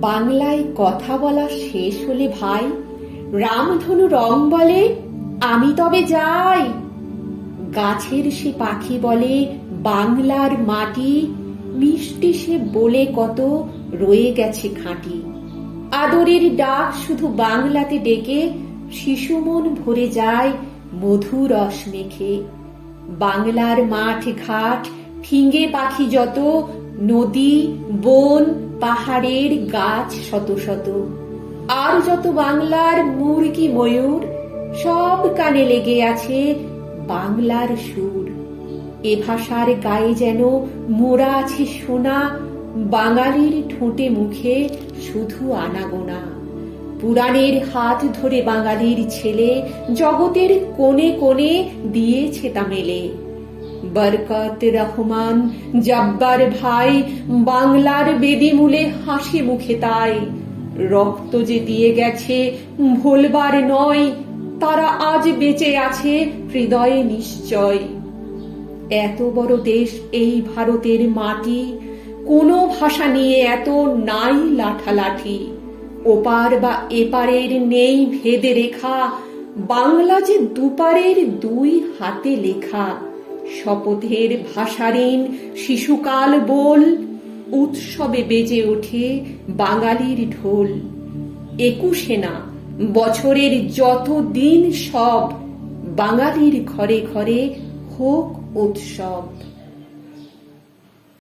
বাংলায় কথা বলা শেষ হলে ভাই, রামধনু রং বলে, আমি তবে যাই। গাছের সে পাখি বলে, বাংলার মাটি। মিষ্টি সে বলে কত, রয়ে গেছে খাঁটি। আদরের ডাক শুধু বাংলাতে ডেকে, শিশু মন ভরে যায় মধুরস মেখে। বাংলার মাঠ ঘাট ফিঙ্গে পাখি যত নদী, বন, পাহাড়ের গাছ শত শত। আর যত বাংলার মুরগি ময়ূর, সব কানে লেগে আছে বাংলার সুর। এ ভাষার গায়ে যেন মোড়া আছে সোনা, বাঙালির ঠোঁটে মুখে শুধু আনাগোনা। পুরাণের হাত ধরে বাঙালির ছেলে জগতের কোণে কোণে দিয়েছে তা মেলে। বরকত রহমান, জব্বার ভাই, বাংলার বেদিমূলে হাসি মুখে তাই। রক্ত যে দিয়ে গেছে, ভুলবার নয়, তারা আজ বেঁচে আছে হৃদয়ে নিশ্চয়। এত বড় দেশ এই ভারতের মাটি, কোনো ভাষা নিয়ে এত নাই লাঠালাঠি। ওপার বা এপারের নেই ভেদে রেখা বাংলা যে দুপারের দুই হাতে লেখা। শপথের ভাষাঋণ শিশুকাল বোল। উৎসবে বেজে ওঠে বাঙালির ঢোল। একুশে না, বছরের যত দিন সব বাঙালির ঘরে ঘরে হোক উৎসব।